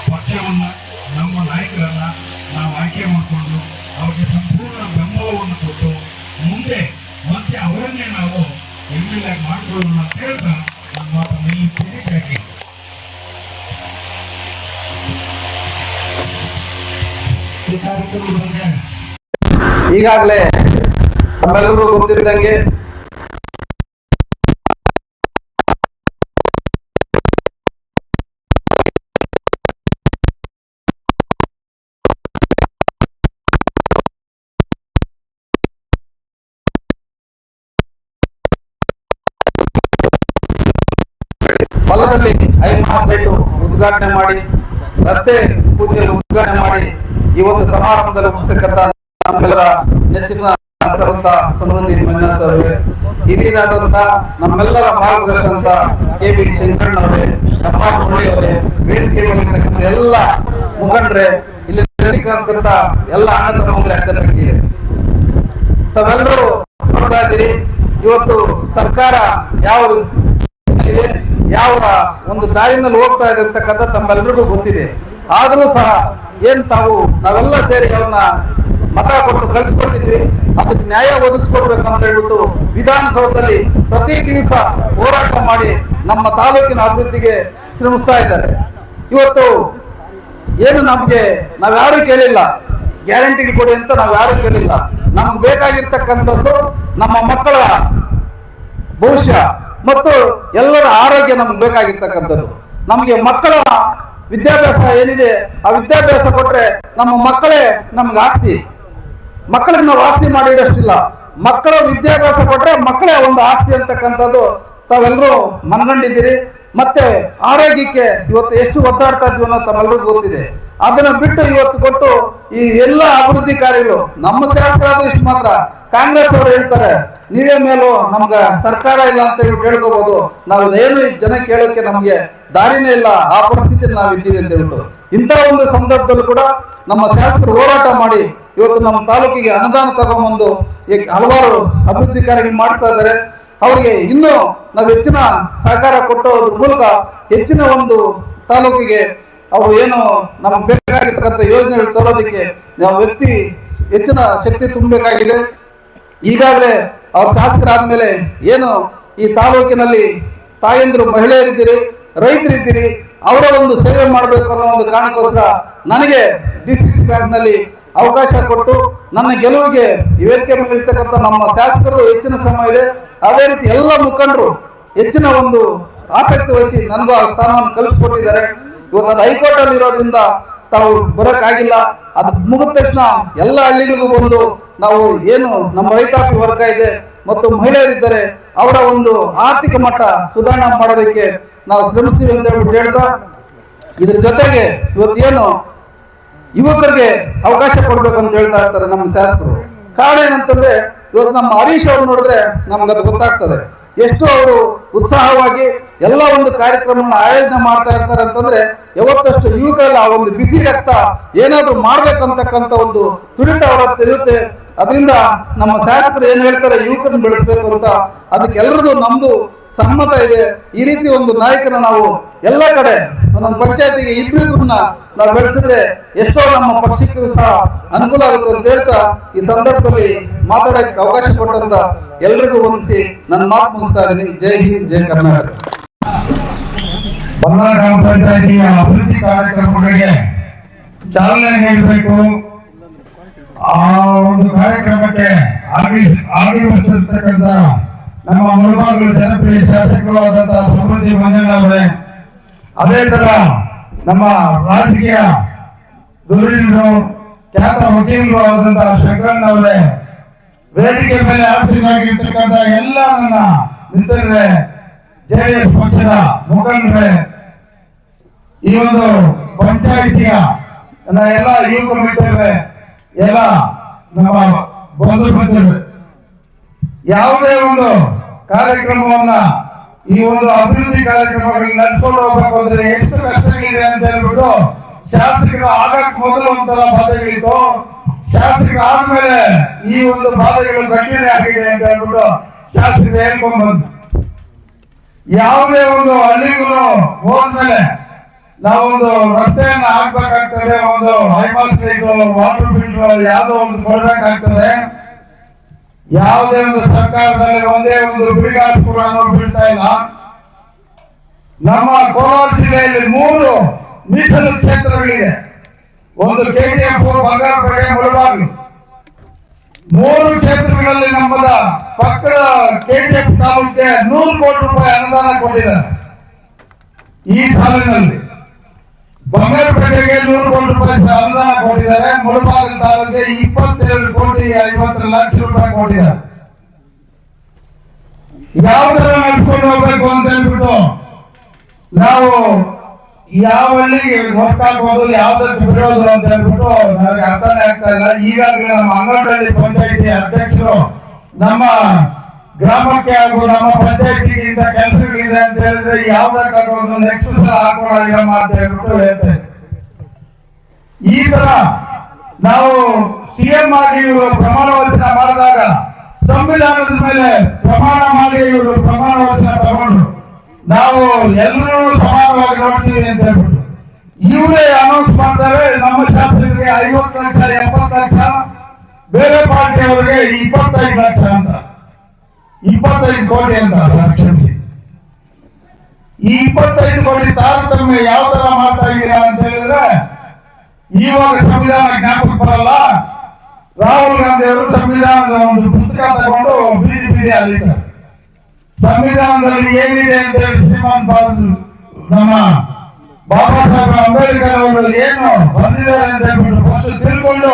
S6: ಪಕ್ಷವನ್ನ, ನಮ್ಮ ನಾಯಕರನ್ನ ನಾವು ಆಯ್ಕೆ ಮಾಡಿಕೊಂಡು ಅವರಿಗೆ ಸಂಪೂರ್ಣ ಬೆಂಬಲವನ್ನು ಕೊಟ್ಟು ಮುಂದೆ ಮತ್ತೆ ಅವರನ್ನೇ ನಾವು ಎಂ ಎಲ್ ಎ ಮಾಡಿಕೊಳ್ಳೋಣ ಅಂತ ಹೇಳ್ತಾ ನಮ್ಮ ಮಾತನ್ನು ನಿಲ್ಲಿಸ್ತೀನಿ
S2: ಈಗಾಗಲೇ ನಮ್ಮೆಲ್ಲರಿಗೂ ಗೊತ್ತಿದ್ದಂಗೆ ಹೊಲದಲ್ಲಿ ಐದು ಉದ್ಘಾಟನೆ ಮಾಡಿ ರಸ್ತೆ ಪೂಜೆಯಲ್ಲಿ ಉದ್ಘಾಟನೆ ಮಾಡಿ ಈ ಒಂದು ಸಮಾರಂಭದಲ್ಲಿ ಉಪಸ್ಥಿತಕ್ಕಂತ ನಮ್ಮೆಲ್ಲರ ನೆಚ್ಚಿನ ಸಂಬಂಧಿ ಮಂಜುನಾಥ್ ಅವರೇ ಇಲ್ಲಿನಾದಂತ ನಮ್ಮೆಲ್ಲರ ಮಾರ್ಗದರ್ಶನ ಕೆ ಬಿ ಶಂಕರಣ್ಣವರೇ ಅವರೇ ಅವರೇ, ವೇದಿಕೆ ಎಲ್ಲ ಮುಖಂಡ್ರೆ, ಇಲ್ಲಿ ಎಲ್ಲ ಅಕ್ಕ ತಂಗಿಯರೇ ತಾವೆಲ್ಲರೂ ನೋಡ್ತಾ ಇದ್ದೀರಿ, ಇವತ್ತು ಸರ್ಕಾರ ಯಾವ ಯಾವ ಒಂದು ದಾರಿನಲ್ಲಿ ಹೋಗ್ತಾ ಇದೆ ಅಂತಕ್ಕಂಥ ತಮ್ಮೆಲ್ಲರಿಗೂ ಗೊತ್ತಿದೆ. ಆದರೂ ಸಹ ಏನ್ ತಾವು, ನಾವೆಲ್ಲ ಸೇರಿ ಅವ್ರನ್ನ ಮತ ಕೊಟ್ಟು ಕಳಿಸ್ಕೊಂಡಿದ್ವಿ ಅದಕ್ಕೆ ನ್ಯಾಯ ಒದಗಿಸ್ಕೊಡ್ಬೇಕು ಅಂತ ಹೇಳ್ಬಿಟ್ಟು ವಿಧಾನಸೌಧದಲ್ಲಿ ಪ್ರತಿ ದಿವಸ ಹೋರಾಟ ಮಾಡಿ ನಮ್ಮ ತಾಲೂಕಿನ ಅಭಿವೃದ್ಧಿಗೆ ಶ್ರಮಿಸ್ತಾ ಇದ್ದಾರೆ. ಇವತ್ತು ಏನು ನಮ್ಗೆ ನಾವ್ಯಾರು ಕೇಳಿಲ್ಲ. ಗ್ಯಾರಂಟಿ ಕೊಡಿ ಅಂತ ನಾವು ಯಾರು ಕೇಳಿಲ್ಲ. ನಮ್ಗೆ ಬೇಕಾಗಿರ್ತಕ್ಕಂಥದ್ದು ನಮ್ಮ ಮಕ್ಕಳ ಭವಿಷ್ಯ ಮತ್ತು ಎಲ್ಲರ ಆರೋಗ್ಯ ನಮ್ಗೆ ಬೇಕಾಗಿರ್ತಕ್ಕಂಥದ್ದು. ನಮಗೆ ಮಕ್ಕಳ ವಿದ್ಯಾಭ್ಯಾಸ ಏನಿದೆ, ಆ ವಿದ್ಯಾಭ್ಯಾಸ ಕೊಟ್ರೆ ನಮ್ಮ ಮಕ್ಕಳೇ ನಮ್ಗೆ ಆಸ್ತಿ. ಮಕ್ಕಳಿಗೆ ನಾವು ಆಸ್ತಿ ಮಾಡಿಡಷ್ಟಿಲ್ಲ. ಮಕ್ಕಳ ವಿದ್ಯಾಭ್ಯಾಸ ಕೊಟ್ರೆ ಮಕ್ಕಳೇ ಒಂದು ಆಸ್ತಿ ಅಂತಕ್ಕಂಥದ್ದು ತಾವೆಲ್ಲರೂ ಮನಗಂಡಿದ್ದೀರಿ. ಮತ್ತೆ ಆರೋಗ್ಯಕ್ಕೆ ಇವತ್ತು ಎಷ್ಟು ಒದ್ದಾಡ್ತಾ ಇದ್ವಿ ಅನ್ನೋದು ತಮ್ಮೆಲ್ಲರಿಗೂ ಗೊತ್ತಿದೆ. ಅದನ್ನ ಬಿಟ್ಟು ಇವತ್ತು ಕೊಟ್ಟು ಈ ಎಲ್ಲ ಅಭಿವೃದ್ಧಿ ಕಾರ್ಯಗಳು, ನಮ್ಮ ಶಾಸಕರ ಇಷ್ಟು ಮಾತ್ರ. ಕಾಂಗ್ರೆಸ್ ಅವರು ಹೇಳ್ತಾರೆ, ನೀವೇ ಮೇಲೂ ನಮ್ಗ ಸರ್ಕಾರ ಇಲ್ಲ ಅಂತ ಹೇಳಿ ಕೇಳ್ಕೋಬಹುದು ನಾವು ಏನು ಜನ ಕೇಳೋಕೆ ನಮ್ಗೆ ದಾರಿನೇ ಇಲ್ಲ, ಆ ಪರಿಸ್ಥಿತಿಯಲ್ಲಿ ನಾವು ಇದ್ದೀವಿ ಅಂತ ಹೇಳ್ಬಿಟ್ಟು. ಇಂಥ ಒಂದು ಸಂದರ್ಭದಲ್ಲೂ ಕೂಡ ನಮ್ಮ ಶಾಸಕರು ಹೋರಾಟ ಮಾಡಿ ಇವತ್ತು ನಮ್ಮ ತಾಲೂಕಿಗೆ ಅನುದಾನ ತಗೊಂಬಂದು ಈ ಹಲವಾರು ಅಭಿವೃದ್ಧಿ ಕಾರ್ಯಗಳು ಮಾಡ್ತಾ ಇದ್ದಾರೆ. ಅವರಿಗೆ ಇನ್ನೂ ನಾವು ಹೆಚ್ಚಿನ ಸಹಕಾರ ಕೊಟ್ಟೋದ್ರ ಮೂಲಕ ಹೆಚ್ಚಿನ ಒಂದು ತಾಲೂಕಿಗೆ ಅವರು ಏನು ನಮ್ಗೆ ಬೇಕಾಗಿರ್ತಕ್ಕಂಥ ಯೋಜನೆಗಳು ತರೋದಕ್ಕೆ ನಾವು ವ್ಯಕ್ತಿ ಹೆಚ್ಚಿನ ಶಕ್ತಿ ತುಂಬಬೇಕಾಗಿದೆ. ಈಗಾಗಲೇ ಅವ್ರ ಶಾಸಕರಾದ್ಮೇಲೆ ಏನು ಈ ತಾಲೂಕಿನಲ್ಲಿ ತಾಯಂದ್ರು ಮಹಿಳೆಯರಿದ್ದೀರಿ, ರೈತರಿದ್ದೀರಿ, ಅವರ ಒಂದು ಸೇವೆ ಮಾಡಬೇಕು ಅನ್ನೋ ಒಂದು ಕಾರಣಕ್ಕೋಸ್ಕರ ನನಗೆ ಡಿ ಸಿ ಸಿ ಬ್ಯಾಂಕ್ನಲ್ಲಿ ಅವಕಾಶ ಕೊಟ್ಟು ನನ್ನ ಗೆಲುವಿಗೆ ವೇದಿಕೆ ಮೇಲೆ ಇರ್ತಕ್ಕಂಥ ನಮ್ಮ ಶಾಸಕರು ಹೆಚ್ಚಿನ ಶ್ರಮ ಇದೆ. ಅದೇ ರೀತಿ ಎಲ್ಲ ಮುಖಂಡರು ಹೆಚ್ಚಿನ ಒಂದು ಆಸಕ್ತಿ ವಹಿಸಿ ನನಗೂ ಆ ಸ್ಥಾನವನ್ನು ಕಲ್ಪಿಸ್ಕೊಟ್ಟಿದ್ದಾರೆ. ಇವತ್ತು ಅದು ಹೈಕೋರ್ಟ್ ಅಲ್ಲಿ ಇರೋದ್ರಿಂದ ತಾವು ಬರೋಕ್ಕಾಗಿಲ್ಲ. ಅದು ಮುಗಿದ ತಕ್ಷಣ ಎಲ್ಲ ಹಳ್ಳಿಗಳಿಗೂ ಬಂದು ನಾವು ಏನು ನಮ್ಮ ರೈತಾಪಿ ವರ್ಗ ಇದೆ ಮತ್ತು ಮಹಿಳೆಯರಿದ್ದಾರೆ, ಅವರ ಒಂದು ಆರ್ಥಿಕ ಮಟ್ಟ ಸುಧಾರಣೆ ಮಾಡೋದಕ್ಕೆ ನಾವು ಶ್ರಮಿಸ್ತೀವಿ ಅಂತ ಹೇಳ್ಬಿಟ್ಟು ಹೇಳ್ತಾ, ಇದ್ರ ಜೊತೆಗೆ ಇವತ್ತೇನು ಯುವಕರಿಗೆ ಅವಕಾಶ ಕೊಡ್ಬೇಕು ಅಂತ ಹೇಳ್ತಾ ಇರ್ತಾರೆ ನಮ್ಮ ಶಾಸಕರು. ಕಾರಣ ಏನಂತಂದ್ರೆ, ಇವತ್ತು ನಮ್ಮ ಹರೀಶ್ ಅವ್ರು ನೋಡಿದ್ರೆ ನಮ್ಗೆ ಅದು ಗೊತ್ತಾಗ್ತದೆ. ಎಷ್ಟು ಅವರು ಉತ್ಸಾಹವಾಗಿ ಎಲ್ಲ ಒಂದು ಕಾರ್ಯಕ್ರಮವನ್ನು ಆಯೋಜನೆ ಮಾಡ್ತಾ ಇರ್ತಾರೆ ಅಂತಂದ್ರೆ ಯಾವತ್ತಷ್ಟು ಯುವಕರಲ್ಲಿ ಆ ಒಂದು ಬಿಸಿ ರಕ್ತ ಏನಾದ್ರೂ ಮಾಡ್ಬೇಕಂತಕ್ಕಂಥ ಒಂದು ತುಡಿತ ಅವರ ಇರುತ್ತೆ. ಅದರಿಂದ ನಮ್ಮ ಶಾಸಕರು ಏನ್ ಹೇಳ್ತಾರೆ, ಯುವಕರನ್ನ ಬೆಳೆಸ್ಬೇಕು ಅಂತ ಅದಕ್ಕೆಲ್ಲರದು ನಮ್ದು ಸಮ್ಮತ ಇದೆ. ಈ ರೀತಿ ಒಂದು ನಾಯಕನ ನಾವು ಎಲ್ಲ ಕಡೆ ಒಂದೊಂದು ಪಂಚಾಯತಿಗೆ ಇಬ್ಬರಿಗೂ ನಾವು ಬೆಳೆಸಿದ್ರೆ ಎಷ್ಟೋ ನಮ್ಮ ಪಕ್ಷಕ್ಕೂ ಸಹ ಅನುಕೂಲ ಆಗುತ್ತೆ ಅಂತ ಹೇಳ್ತಾ ಈ ಸಂದರ್ಭದಲ್ಲಿ ಮಾತಾಡಕ್ಕೆ ಅವಕಾಶ ಕೊಟ್ಟಂತ ಎಲ್ರಿಗೂ ವಂದಿಸಿ ನನ್ನ ಮಾತು ಮುಗಿಸ್ತಾ ಇದ್ದೀನಿ. ಜೈ ಹಿಂದ್, ಜೈ ಕರ್ನಾಟಕ.
S6: ಬಲ್ಲ ಗ್ರಾಮ ಪಂಚಾಯತಿಯ ಅಭಿವೃದ್ಧಿ ಕಾರ್ಯಕ್ರಮಗಳಿಗೆ ಚಾಲನೆ ನೀಡಬೇಕು. ಆ ಒಂದು ಕಾರ್ಯಕ್ರಮಕ್ಕೆ ಆಗಿ ಆಗಮಿಸಿರ್ತಕ್ಕಂಥ ನಮ್ಮ ಮುಳುಬಾಗಲು ಜನಪ್ರಿಯ ಶಾಸಕರು ಆದಂತಹ ಸಮೃದ್ಧಿ ಮಂಜಣ್ಣ ಅವರೇ, ಅದೇ ತರ ನಮ್ಮ ರಾಜಕೀಯ ಧುರೀಣರು ಖ್ಯಾತ ವಕೀಲರು ಆದಂತಹ ಶಂಕರಣ್ಣ ಅವರೇ ವೇದಿಕೆ ಮೇಲೆ ಆಸೀನಾಗಿರ್ತಕ್ಕಂಥ ಎಲ್ಲ ನನ್ನ ಮಿತ್ರರೇ, ಜೆಡಿಎಸ್ ಪಕ್ಷದ ಮುಖಂಡರೇ, ಈ ಒಂದು ಪಂಚಾಯಿತಿಯ ನನ್ನ ಎಲ್ಲ ಯುವಕ ಮಿತ್ರರೇ, ಎಲ್ಲ ನಮ್ಮ ಬಂಧು ಮಿತ್ರರು ಯಾವುದೇ ಒಂದು ಕಾರ್ಯಕ್ರಮವನ್ನ, ಈ ಒಂದು ಅಭಿವೃದ್ಧಿ ಕಾರ್ಯಕ್ರಮಗಳನ್ನ ನಡೆಸ್ಕೊಂಡು ಹೋಗ್ಬೇಕು ಅಂದ್ರೆ ಎಷ್ಟು ಕಷ್ಟಗಳಿದೆ ಅಂತ ಹೇಳ್ಬಿಟ್ಟು ಶಾಸಕರು ಆಗಕ್ ಮೊದಲು ಒಂಥರ ಬಾಧೆಗಳಿತ್ತು. ಶಾಸಕರು ಆದ್ಮೇಲೆ ಈ ಒಂದು ಬಾಧೆಗಳು ಕಠಿಣ ಆಗಿದೆ ಅಂತ ಹೇಳ್ಬಿಟ್ಟು ಶಾಸಕರು ಹೇಳ್ಕೊಂಡ್ ಬಂದ್ರು. ಯಾವುದೇ ಒಂದು ಹಳ್ಳಿಗೂ ಹೋದ್ಮೇಲೆ ನಾವೊಂದು ರಸ್ತೆಯನ್ನ ಹಾಕ್ಬೇಕಾಗ್ತದೆ, ಒಂದು ಹೈಪಾಸ್ ಲೈಟ್, ವಾಟರ್ ಫಿಲ್ಟರ್, ಯಾವ್ದೋ ಒಂದು ಕೊಡ್ಬೇಕಾಗ್ತದೆ. ಯಾವುದೇ ಒಂದು ಸರ್ಕಾರದಲ್ಲಿ ಒಂದೇ ಒಂದು ಬಿಡಿಗಾಸು ಬೀಳ್ತಾ ಇಲ್ಲ. ನಮ್ಮ ಕೋಲಾರ ಜಿಲ್ಲೆಯಲ್ಲಿ ಮೂರು ಮೀಸಲು ಕ್ಷೇತ್ರಗಳಿದೆ ಒಂದು ಕೆಜಿಎಫ್ ಬಂಗಾರಪೇಟೆ ಮುಳಬಾಗಿಲು ಮೂರು ಕ್ಷೇತ್ರಗಳಲ್ಲಿ ನಮ್ಮದ ಪಕ್ಕದ ಕೆಜಿಎಫ್ ತಾಲೂಕಿಗೆ ನೂರು ಕೋಟಿ ರೂಪಾಯಿ ಅನುದಾನ ಕೊಟ್ಟಿದ್ದಾರೆ. ಈ ಸಾಲಿನಲ್ಲಿ ಬಂಗಾರಪೇಟೆಗೆ ನೂರು ಕೋಟಿ ರೂಪಾಯಿ ಅನುದಾನ ಕೊಟ್ಟಿದ್ದಾರೆ. ಮುಳಬಾಗಿಲು ತಾಲೂಕಿಗೆ ಇಪ್ಪತ್ತೆರಡು ಕೋಟಿ ಐವತ್ತು ಲಕ್ಷ ರೂಪಾಯಿ ಕೊಟ್ಟಿದ್ದಾರೆ. ಯಾವ ತರ ನಡೆಸ್ಕೊಂಡು ಹೋಗ್ಬೇಕು ಅಂತ ಹೇಳ್ಬಿಟ್ಟು ನಾವು ಯಾವ ಹಳ್ಳಿಗೆ ವರ್ಕ್ ಯಾವ್ದಕ್ಕೆ ಬಿಡೋದು ಅಂತ ಹೇಳ್ಬಿಟ್ಟು ನನಗೆ ಅರ್ಥನೇ ಆಗ್ತಾ ಇಲ್ಲ. ಈಗಾಗಲೇ ನಮ್ಮ ಅಂಗನಹಳ್ಳಿ ಪಂಚಾಯತಿ ಅಧ್ಯಕ್ಷರು ನಮ್ಮ ಗ್ರಾಮಕ್ಕೆ ಹಾಗೂ ನಮ್ಮ ಪಂಚಾಯತಿಗೆ ಇಂಥ ಕೆಲಸಗಳಿದೆ ಅಂತ ಹೇಳಿದ್ರೆ ಯಾವ್ದಕ್ಕಾಗೋದು ನೆಕ್ಸ್ಟ್ ಸಲ ಹಾಕೋಣ ಅಂತ ಹೇಳ್ಬಿಟ್ಟು ಹೇಳ್ತೇವೆ ಈ ತರ ನಾವು ಸಿಎಂ ಆಗಿ ಇವರು ಪ್ರಮಾಣ ವಚನ ಮಾಡಿದಾಗ ಸಂವಿಧಾನದ ಮೇಲೆ ಪ್ರಮಾಣ ಮಾಡಿ ಇವರು ಪ್ರಮಾಣ ವಚನ ತಗೊಂಡ್ರು. ನಾವು ಎಲ್ಲರೂ ಸಮಾನವಾಗಿ ನೋಡ್ತೀವಿ ಅಂತ ಹೇಳ್ಬಿಟ್ಟು. ಇವರೇ ಅನೌನ್ಸ್ ಮಾಡ್ತಾರೆ, ನಮ್ಮ ಶಾಸಕರಿಗೆ ಐವತ್ತು ಲಕ್ಷ, ಎಪ್ಪತ್ತು ಲಕ್ಷ, ಬೇರೆ ಪಾರ್ಟಿಯವರಿಗೆ ಇಪ್ಪತ್ತೈದು ಲಕ್ಷ ಅಂತ. ಇಪ್ಪತ್ತೈದು ಕೋಟಿ ಅಂತ ಸರ್ ಈ ಇಪ್ಪತ್ತೈದು ಕೋಟಿ ತಾರತಮ್ಯ ಯಾವ ತರ ಮಾಡ್ತಾ ಇದ್ದೀರಾ ಅಂತ ಹೇಳಿದ್ರೆ, ಇವಾಗ ಸಂವಿಧಾನ ಜ್ಞಾಪಕ ಬರಲ್ಲ. ರಾಹುಲ್ ಗಾಂಧಿ ಅವರು ಸಂವಿಧಾನದ ಒಂದು ಪುಸ್ತಕ ತಗೊಂಡು ಬೀದಿ ಅಲ್ಲಿದ್ದಾರೆ. ಸಂವಿಧಾನದಲ್ಲಿ ಏನಿದೆ ಅಂತ ಹೇಳಿ ಶ್ರೀಮಾನ್ ನಮ್ಮ ಬಾಬಾ ಸಾಹೇಬ್ ಅಂಬೇಡ್ಕರ್ ಅವರು ಏನು ಬಂದಿದ್ದಾರೆ ಅಂತ ಹೇಳ್ಬಿಟ್ಟು ಫಸ್ಟ್ ತಿಳ್ಕೊಂಡು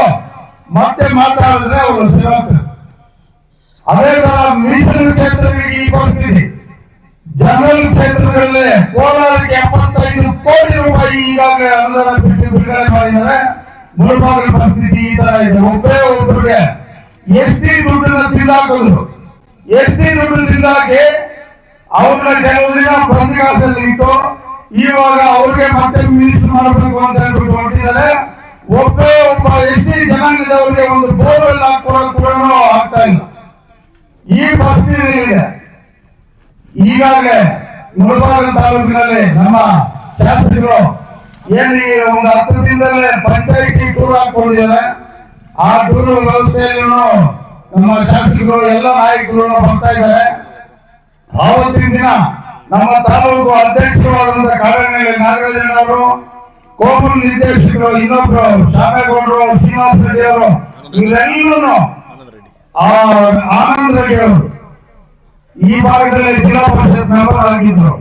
S6: ಮತ್ತೆ ಮಾತಾಡಿದ್ರೆ ಅವರು ಶ್ರೀಮಂತ ಅದೇ ತರ ಮೀಸಲು ಕ್ಷೇತ್ರಗಳಿಗೆ ಈ ಪರಿಸ್ಥಿತಿ ಜನರಲ್ ಕ್ಷೇತ್ರಗಳಲ್ಲಿ ಕೋಲಾರಕ್ಕೆ ಎಪ್ಪತ್ತೈದು ಕೋಟಿ ರೂಪಾಯಿ ಈಗಾಗಲೇ ಅನುದಾನ ಬಿಟ್ಟು ಬಿಡುಗಡೆ ಮಾಡಿದ್ದಾರೆ. ಮುಳುಬಾಗಿಲು ಪರಿಸ್ಥಿತಿ ಈ ತರ ಇದೆ. ಒಬ್ಬರೇ ಒಬ್ಬರಿಗೆ ಎಸ್ ಟಿ ದುಡ್ಡನ್ನ ತಿಂದಾಕೋದು ಎಸ್ ಟಿ ದುಡ್ಡು ತಿಂದಾಕಿ ಅವ್ರನ್ನ ಕೆಲವು ದಿನ ಬಂದಿಗಾಸದಲ್ಲಿ ಇತ್ತು. ಇವಾಗ ಅವ್ರಿಗೆ ಮತ್ತೆ ಮಿನಿಸ್ಟರ್ ಮಾಡಬೇಕು ಅಂತ ಹೇಳ್ಬಿಟ್ಟು ಹೊರಟಿದ್ದಾರೆ. ಒಬ್ಬೇ ಒಬ್ಬ ಎಸ್ ಟಿ ಜನಾಂಗದವರಿಗೆ ಒಂದು ಬೋರ್ವೆಲ್ ಹಾಕೊಡೋದು ಕೂಡ ಆಗ್ತಾ ಇಲ್ಲ. ಈ ಪರಿಸ್ಥಿತಿ ಇದೆ ಈಗಾಗಲೇ ಮುಳಬಾಗ ತಾಲೂಕಿನಲ್ಲಿ ನಮ್ಮ ಶಾಸಕರು ಏನು ಒಂದು ಹತ್ತು ದಿನದಲ್ಲೇ ಪಂಚಾಯತಿ ಟೂರ್ ಹಾಕೊಂಡಿದ್ದಾರೆ ಆ ಟೂರ್ ವ್ಯವಸ್ಥೆಯಲ್ಲೂ ನಮ್ಮ ಶಾಸಕರು, ಎಲ್ಲ ನಾಯಕರು ಬರ್ತಾ ಇದ್ದಾರೆ. ಆವತ್ತಿನ ದಿನ ನಮ್ಮ ತಾಲೂಕು ಅಧ್ಯಕ್ಷರು ಆದಂತ ಕಾಡನಹಳ್ಳಿ ನಾಗರಾಜಣ್ಣ ಅವರು ಕೋಮಲ್ ನಿರ್ದೇಶಕರು ಇನ್ನೊಬ್ರು ಶಾಮೇಗೌಡರು, ಶ್ರೀನಿವಾಸ ರೆಡ್ಡಿ ಅವರು, ಇವರೆಲ್ಲರೂ ಆನಂದ್ ರೆಡ್ಡಿ ಅವರು ಈ ಭಾಗದಲ್ಲಿ ಜಿಲ್ಲಾ ಪರಿಷತ್ ಮೆಂಬರ್ ಆಗಿದ್ರು.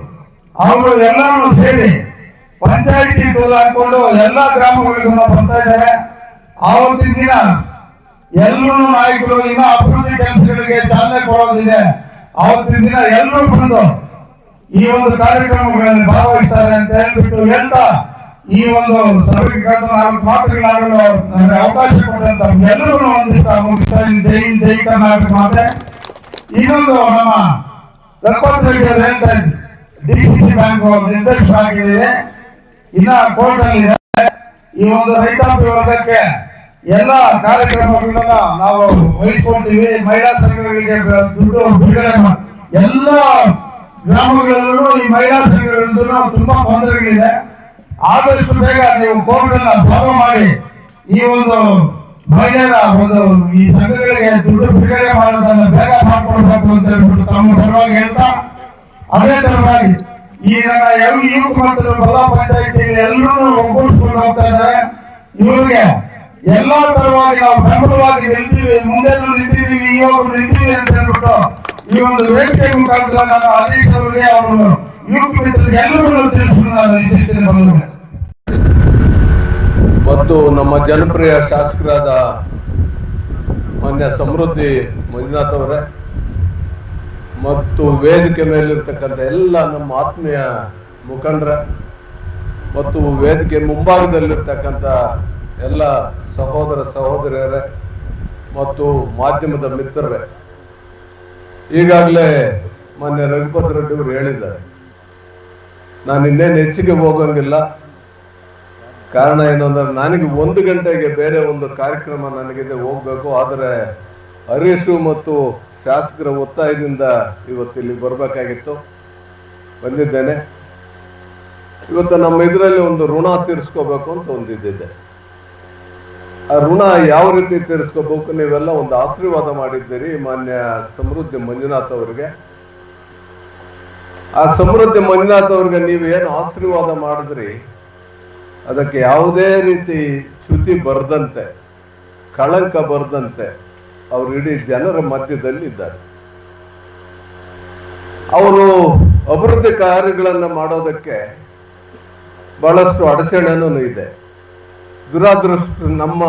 S6: ಅವರು ಎಲ್ಲರೂ ಸೇರಿ ಪಂಚಾಯತಿ ಹಾಕೊಂಡು ಎಲ್ಲಾ ಗ್ರಾಮಗಳಿಗೂ ಬರ್ತಾ ಇದ್ದಾರೆ. ಆವತ್ತಿನ ದಿನ ಎಲ್ಲರೂ ನಾಯಕರು, ಇನ್ನ ಅಭಿವೃದ್ಧಿ ಕೆಲಸಗಳಿಗೆ ಚಾಲನೆ ಕೊಡೋದಿದೆ. ಅವತ್ತಿನ ದಿನ ಎಲ್ಲರೂ ಬಂದು ಈ ಒಂದು ಕಾರ್ಯಕ್ರಮಗಳಲ್ಲಿ ಭಾಗವಹಿಸ್ತಾರೆ ಅಂತ ಹೇಳ್ಬಿಟ್ಟು ಹೇಳ್ತಾ ಈ ಒಂದು ಸಭೆಗೆ ಕಳೆದ ನಾಲ್ಕು ಮಾತುಗಳಾಗಲು ನಮಗೆ ಅವಕಾಶ ಕೊಟ್ಟಂತ ಎಲ್ಲರೂ ಒಂದಿಷ್ಟು ಮುಗಿಸ್ತಾ. ಜೈ ಜೈ ಕರ್ನಾಟಕ ಮಾತೆ. ಇನ್ನೊಂದು ನಮ್ಮ ರಘುಪತ್ ರೆಡ್ಡಿ ಅವರು ಹೇಳ್ತಾ ಇದ್ರು ಡಿ ಸಿ ಸಿ ಬ್ಯಾಂಕ್ ನಿರ್ದೇಶಕರಾಗಿದ್ದೇವೆ ಇನ್ನ ಕೋರ್ಟ್ ಅಲ್ಲಿ ಈ ಒಂದು ರೈತಾಪಿ ವರ್ಗಕ್ಕೆ ಎಲ್ಲ ಕಾರ್ಯಕ್ರಮಗಳನ್ನ ನಾವು ವಹಿಸ್ಕೊಳ್ತೀವಿ. ಮಹಿಳಾ ಸಂಘಗಳಿಗೆ ದುಡ್ಡು ಬಿಡುಗಡೆ ಎಲ್ಲ ಗ್ರಾಮಗಳಲ್ಲೂ ಈ ಮಹಿಳಾ ಸಂಘಗಳಿಂದ ತುಂಬಾ ತೊಂದರೆಗಳಿದೆ. ಆದಷ್ಟು ಬೇಗ ನೀವು ಕೋವಿಡ್ ಫಾಲೋ ಮಾಡಿ ಈ ಒಂದು ಮಹಿಳೆಯರ ಒಂದು ಈ ಸಂಘಗಳಿಗೆ ದುಡ್ಡು ಬಿಡುಗಡೆ ಮಾಡೋದನ್ನ ಬೇಗ ಮಾಡ್ಕೊಡ್ಬೇಕು ಅಂತ ಹೇಳ್ಬಿಟ್ಟು ತಮ್ಮ ಪರವಾಗಿ ಹೇಳ್ತಾ, ಅದೇ ತರವಾಗಿ ಈ ನನ್ನ ಯಾವ ಯುವಕ ಮತ್ತು ಬಲ್ಲ ಪಂಚಾಯಿತಿ ಎಲ್ಲರೂ ಒಗ್ಗೂಡಿಸ್ಕೊಂಡು ಹೋಗ್ತಾ ಇದ್ದಾರೆ. ಇವ್ರಿಗೆ ಎಲ್ಲಾ ತರವಾಗಿ ನಾವು ಬೆಂಬಲವಾಗಿ ನಿಲ್ತೀವಿ ಮುಂದೆ ನಿಂತಿದ್ದೀವಿ ಇವಾಗ ನಿಂತೀವಿ ಅಂತ ಹೇಳ್ಬಿಟ್ಟು ಈ ಒಂದು ವೇದಿಕೆ ಮುಖಾಂತರ ನಾನು ಹರೀಶ್ ಅವರಿಗೆ ಅವರು ಯುವಕ ಮಿತ್ರರಿಗೆ ಎಲ್ಲರೂ ತಿಳಿಸಲು ನಾನು
S4: ಮತ್ತು ನಮ್ಮ ಜನಪ್ರಿಯ ಶಾಸಕರಾದ ಮಾನ್ಯ ಸಮೃದ್ಧಿ ಮಂಜುನಾಥ್ ಅವರೇ ಮತ್ತು ವೇದಿಕೆ ಮೇಲಿರ್ತಕ್ಕಂಥ ಎಲ್ಲ ನಮ್ಮ ಆತ್ಮೀಯ ಮುಖಂಡರ ಮತ್ತು ವೇದಿಕೆ ಮುಂಭಾಗದಲ್ಲಿರ್ತಕ್ಕಂಥ ಎಲ್ಲ ಸಹೋದರ ಸಹೋದರಿಯರೇ ಮತ್ತು ಮಾಧ್ಯಮದ ಮಿತ್ರರೇ, ಈಗಾಗಲೇ ಮಾನ್ಯ ರಘುಪತ್ ರೆಡ್ಡಿ ಅವರು ಹೇಳಿದ್ದಾರೆ. ನಾನು ಇನ್ನೇನು ಹೆಚ್ಚಿಗೆ ಹೋಗಂಗಿಲ್ಲ. ಕಾರಣ ಏನು ಅಂದರೆ ನನಗೆ ಒಂದು ಗಂಟೆಗೆ ಬೇರೆ ಒಂದು ಕಾರ್ಯಕ್ರಮ ನನಗಿದೆ, ಹೋಗಬೇಕು. ಆದರೆ ಹರೀಶು ಮತ್ತು ಶಾಸಕರ ಒತ್ತಾಯದಿಂದ ಇವತ್ತು ಇಲ್ಲಿ ಬರಬೇಕಾಗಿತ್ತು. ಬಂದಿದ್ದೇನೆ. ಇವತ್ತು ನಮ್ಮ ಇದರಲ್ಲಿ ಒಂದು ಋಣ ತೀರಿಸ್ಕೋಬೇಕು ಅಂತ ಒಂದಿದ್ದಿದೆ ಆ ಋಣ ಯಾವ ರೀತಿ ತೀರಿಸ್ಕೋಬೇಕು ನೀವೆಲ್ಲ ಒಂದು ಆಶೀರ್ವಾದ ಮಾಡಿದ್ದೀರಿ, ಮಾನ್ಯ ಸಮೃದ್ಧಿ ಮಂಜುನಾಥ್ ಅವರಿಗೆ. ಆ ಸಮೃದ್ಧಿ ಮಂಜುನಾಥ್ ಅವ್ರಿಗೆ ನೀವು ಏನು ಆಶೀರ್ವಾದ ಮಾಡಿದ್ರಿ, ಅದಕ್ಕೆ ಯಾವುದೇ ರೀತಿ ಚ್ಯುತಿ ಬರದಂತೆ, ಕಳಂಕ ಬರದಂತೆ ಅವರು ಇಡೀ ಜನರ ಮಧ್ಯದಲ್ಲಿ ಇದ್ದಾರೆ ಅವರು ಅಭಿವೃದ್ಧಿ ಕಾರ್ಯಗಳನ್ನು ಮಾಡೋದಕ್ಕೆ ಬಹಳಷ್ಟು ಅಡಚಣೆನೂ ಇದೆ. ದುರಾದೃಷ್ಟ ನಮ್ಮ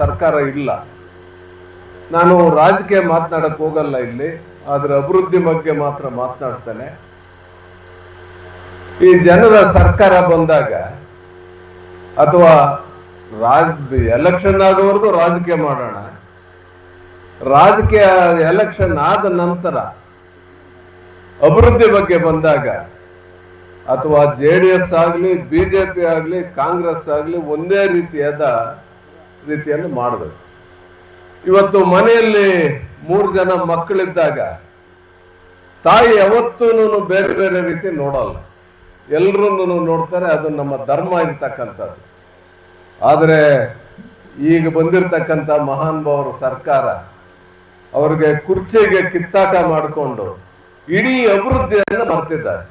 S4: ಸರ್ಕಾರ ಇಲ್ಲ. ನಾನು ರಾಜಕೀಯ ಮಾತನಾಡಕ್ ಹೋಗಲ್ಲ ಇಲ್ಲಿ, ಆದ್ರೆ ಅಭಿವೃದ್ಧಿ ಬಗ್ಗೆ ಮಾತ್ರ ಮಾತನಾಡ್ತೇನೆ. ಈ ಜನರ ಸರ್ಕಾರ ಬಂದಾಗ, ಅಥವಾ ರಾಜ ಎಲೆಕ್ಷನ್ ಆಗೋವರೆಗೂ ರಾಜಕೀಯ ಮಾಡೋಣ. ರಾಜಕೀಯ ಎಲೆಕ್ಷನ್ ಆದ ನಂತರ ಅಭಿವೃದ್ಧಿ ಬಗ್ಗೆ ಬಂದಾಗ ಅಥವಾ ಜೆ ಡಿ ಎಸ್ ಆಗಲಿ, ಬಿಜೆಪಿ ಆಗಲಿ, ಕಾಂಗ್ರೆಸ್ ಆಗಲಿ ಒಂದೇ ರೀತಿಯಾದ ರೀತಿಯನ್ನು ಮಾಡಬೇಕು. ಇವತ್ತು ಮನೆಯಲ್ಲಿ ಮೂರು ಜನ ಮಕ್ಕಳಿದ್ದಾಗ ತಾಯಿ ಯಾವತ್ತೂ ಬೇರೆ ಬೇರೆ ರೀತಿ ನೋಡಲ್ಲ. ಎಲ್ಲರನ್ನೂ ನೋಡ್ತಾರೆ, ಅದು ನಮ್ಮ ಧರ್ಮ ಇರ್ತಕ್ಕಂಥದ್ದು. ಆದರೆ ಈಗ ಬಂದಿರತಕ್ಕಂಥ ಮಹಾನ್ ಭಾವರ ಸರ್ಕಾರ ಅವ್ರಿಗೆ ಕುರ್ಚಿಗೆ ಕಿತ್ತಾಟ ಮಾಡಿಕೊಂಡು ಇಡೀ ಅಭಿವೃದ್ಧಿಯನ್ನು ಮರ್ತಿದ್ದಾರೆ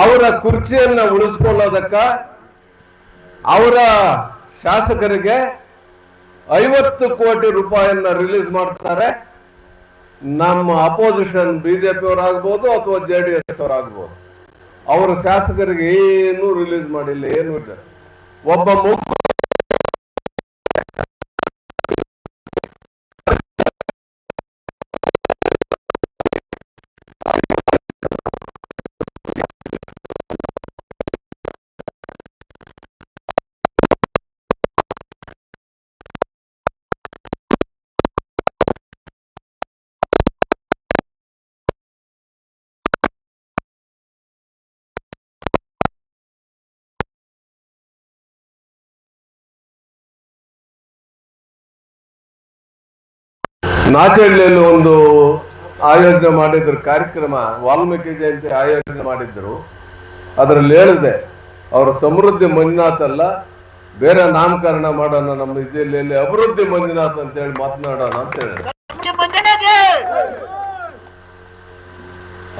S4: ಅವರ ಕುರ್ಚಿಯನ್ನ ಉಳಿಸ್ಕೊಳ್ಳೋದಕ್ಕ ಅವರ ಶಾಸಕರಿಗೆ ಐವತ್ತು ಕೋಟಿ ರೂಪಾಯಿಯನ್ನ ರಿಲೀಸ್ ಮಾಡ್ತಾರೆ. ನಮ್ಮ ಅಪೋಸಿಷನ್ ಬಿಜೆಪಿ ಅವರಾಗ್ಬೋದು ಅಥವಾ ಜೆ ಡಿ ಎಸ್ ಅವರಾಗ್ಬೋದು. ಅವರ ಶಾಸಕರಿಗೆ ಏನು ರಿಲೀಸ್ ಮಾಡಿಲ್ಲ, ಏನು ಇಲ್ಲ. ಒಬ್ಬ ನಾಚಹಳ್ಳಿಯಲ್ಲಿ ಒಂದು ಆಯೋಜನೆ ಮಾಡಿದ್ರು ಕಾರ್ಯಕ್ರಮ ವಾಲ್ಮೀಕಿ ಜಯಂತಿ ಆಯೋಜನೆ ಮಾಡಿದ್ರು. ಅದರಲ್ಲಿ ಹೇಳಿದೆ ಅವರ ಸಮೃದ್ಧಿ ಮಂಜುನಾಥ್ ಅಲ್ಲ ಬೇರೆ ನಾಮಕರಣ ಮಾಡೋಣ ನಮ್ಮ ಜಿಲ್ಲೆಯಲ್ಲಿ ಅಭಿವೃದ್ಧಿ ಮಂಜುನಾಥ್ ಅಂತ ಹೇಳಿ ಮಾತನಾಡೋಣ ಅಂತ ಹೇಳಿದೆ.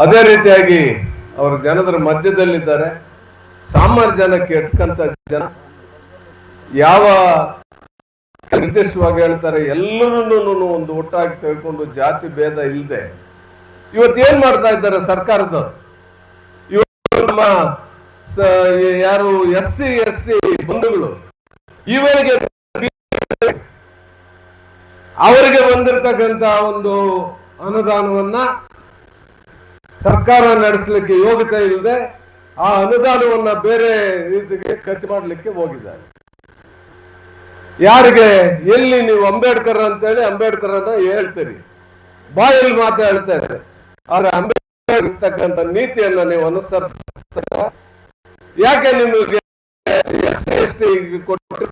S4: ಅದೇ ರೀತಿಯಾಗಿ ಅವರ ಜನದರ ಮಧ್ಯದಲ್ಲಿದ್ದಾರೆ. ಸಾಮಾನ್ಯ ಜನಕ್ಕೆ ಎಟ್ಕಂತ ಜನ ಯಾವ ನಿರ್ದಿಷ್ಟವಾಗಿ ಹೇಳ್ತಾರೆ ಎಲ್ಲರನ್ನೂ ಒಂದು ಒಟ್ಟಾಗಿ ತಿಳ್ಕೊಂಡು ಜಾತಿ ಭೇದ ಇಲ್ಲದೆ ಇವತ್ತು ಏನ್ ಮಾಡ್ತಾ ಇದ್ದಾರೆ ಸರ್ಕಾರದವರು? ಇವರು ನಮ್ಮ ಯಾರು ಎಸ್ ಸಿ ಎಸ್ ಟಿ ಬಂಧುಗಳು, ಇವರಿಗೆ ಅವರಿಗೆ ಬಂದಿರತಕ್ಕಂತ ಒಂದು ಅನುದಾನವನ್ನ ಸರ್ಕಾರ ನಡೆಸಲಿಕ್ಕೆ ಯೋಗ್ಯತೆ ಇಲ್ಲದೆ ಆ ಅನುದಾನವನ್ನ ಬೇರೆ ರೀತಿಗೆ ಖರ್ಚು ಮಾಡಲಿಕ್ಕೆ ಹೋಗಿದ್ದಾರೆ. ಯಾರಿಗೆ? ಎಲ್ಲಿ ನೀವು ಅಂಬೇಡ್ಕರ್ ಅಂತೇಳಿ ಅಂಬೇಡ್ಕರ್ ಅಂತ ಹೇಳ್ತೀರಿ. ಬಾಯಲ್ಲಿ ಮಾತು ಹೇಳ್ತಾರೆ ಆದ್ರೆ ಅಂಬೇಡ್ಕರ್ ಇರ್ತಕ್ಕಂಥ ನೀತಿಯನ್ನ ನೀವು ಅನುಸರಿಸ ಯಾಕೆ ನಿಮಗೆ ಎಸ್ ಟಿ ಕೊಟ್ಟು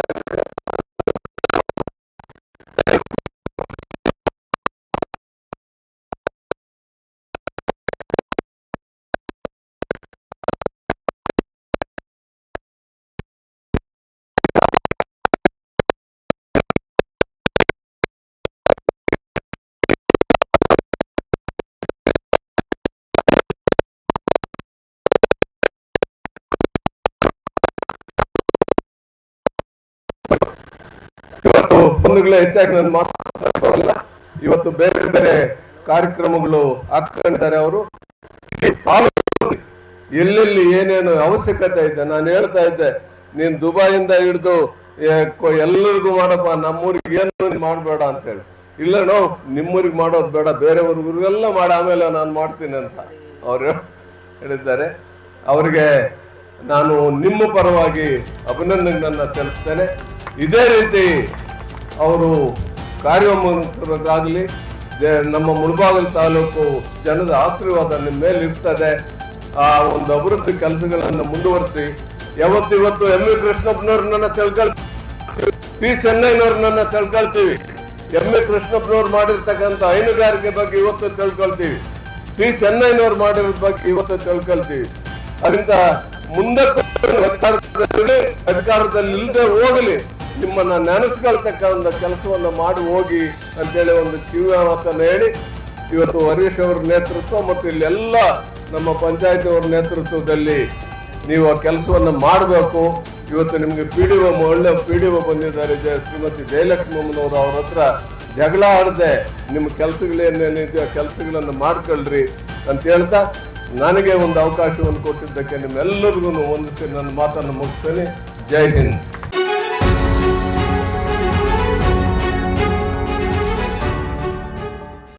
S4: ಬಂಧುಗಳೇ ಹೆಚ್ಚಾಗಿ ನಾನು ಮಾತಾಡ್ತಾ ಇವತ್ತು ಬೇರೆ ಬೇರೆ ಕಾರ್ಯಕ್ರಮಗಳು ಹಾಕೊಂಡಿದ್ದಾರೆ ಅವರು. ಎಲ್ಲೆಲ್ಲಿ ಏನೇನು ಅವಶ್ಯಕತೆ ಇದೆ, ನಾನು ಹೇಳ್ತಾ ಇದ್ದೆ, ನೀನ್ ದುಬೈಯಿಂದ ಹಿಡಿದು ಎಲ್ಲರಿಗೂ ಮಾಡಪ್ಪ, ನಮ್ಮೂರಿಗೆ ಏನು ಮಾಡಬೇಡ ಅಂತ ಹೇಳಿ ಇಲ್ಲ ನೋ, ನಿಮ್ಮೂರಿಗೆ ಮಾಡೋದು ಬೇಡ, ಬೇರೆಯವ್ರಿಗೆಲ್ಲ ಮಾಡಿ, ಆಮೇಲೆ ನಾನು ಮಾಡ್ತೀನಿ ಅಂತ ಅವರು ಹೇಳಿದ್ದಾರೆ. ಅವರಿಗೆ ನಾನು ನಿಮ್ಮ ಪರವಾಗಿ ಅಭಿನಂದನೆಗಳನ್ನ ತಿಳಿಸ್ತೇನೆ ಇದೇ ರೀತಿ ಅವರು ಕಾರ್ಯೋನ್ಮುಖರಾಗಲಿ ನಮ್ಮ ಮುಳಬಾಗಿಲು ತಾಲೂಕು ಜನದ ಆಶೀರ್ವಾದ ನಿಮ್ಮ ಮೇಲೆ ಇರ್ತದೆ. ಆ ಒಂದು ಅಭಿವೃದ್ಧಿ ಕೆಲಸಗಳನ್ನು ಮುಂದುವರಿಸಿ. ಯಾವತ್ತಿವತ್ತು ಎಂ ವಿ ಕೃಷ್ಣಪ್ಪನವ್ರನ್ನ ತಿಳ್ಕೊಳ್ತೀವಿ. ಪಿ ಚೆನ್ನೈನವ್ರನ್ನ ತಿಳ್ಕೊಳ್ತೀವಿ. ಎಂ ಎ ಕೃಷ್ಣಪ್ಪನವ್ರು ಮಾಡಿರ್ತಕ್ಕಂಥ ಹೈನುಗಾರಿಕೆ ಬಗ್ಗೆ ಇವತ್ತು ತಿಳ್ಕೊಳ್ತೀವಿ. ಪಿ ಚೆನ್ನೈನವ್ರು ಮಾಡಿರೋ ಬಗ್ಗೆ ಇವತ್ತು ತಿಳ್ಕೊಳ್ತೀವಿ. ಅದರಿಂದ ಮುಂದಕ್ಕೆ ಅಧಿಕಾರದಲ್ಲಿ ಇಲ್ಲದೆ ಹೋಗಲಿ. ನಿಮ್ಮನ್ನ ಒಂದು ಕೆಲಸವನ್ನ ಮಾಡಿ ಹೋಗಿ ಅಂತೇಳಿ ಒಂದು ಕಿವಿ ಮಾತನ್ನ ಹೇಳಿ, ಇವತ್ತು ಹರೀಶ್ ಅವರ ನೇತೃತ್ವ ಮತ್ತು ಇಲ್ಲೆಲ್ಲ ನಮ್ಮ ಪಂಚಾಯತಿ ಅವರ ನೇತೃತ್ವದಲ್ಲಿ ನೀವು ಆ ಕೆಲಸವನ್ನ ಮಾಡಬೇಕು. ಇವತ್ತು ನಿಮಗೆ ಪಿ ಡಿ ಒ ಒಳ್ಳೆ ಪಿ ಡಿ ಒ ಬಂದಿದ್ದಾರೆ ಶ್ರೀಮತಿ ಜಯಲಕ್ಷ್ಮಮ್ಮನವರು ಅವ್ರ ಹತ್ರ ಜಗಳ ಆಡದೆ ನಿಮ್ಮ ಕೆಲಸಗಳೇನೇನಿದೆಯೋ ಕೆಲಸಗಳನ್ನು ಕೆಲಸಗಳನ್ನ ಮಾಡ್ಕೊಳ್ರಿ ಅಂತ ಹೇಳ್ತಾ ನನಗೆ ಒಂದು ಅವಕಾಶವನ್ನು ಕೊಟ್ಟಿದ್ದಕ್ಕೆ ನಿಮ್ಮೆಲ್ಲರಿಗೂ ಒಂದಿಸಿ ನನ್ನ ಮಾತನ್ನು ಮುಗಿಸ್ತೇನೆ. ಜೈ ಹಿಂದ್.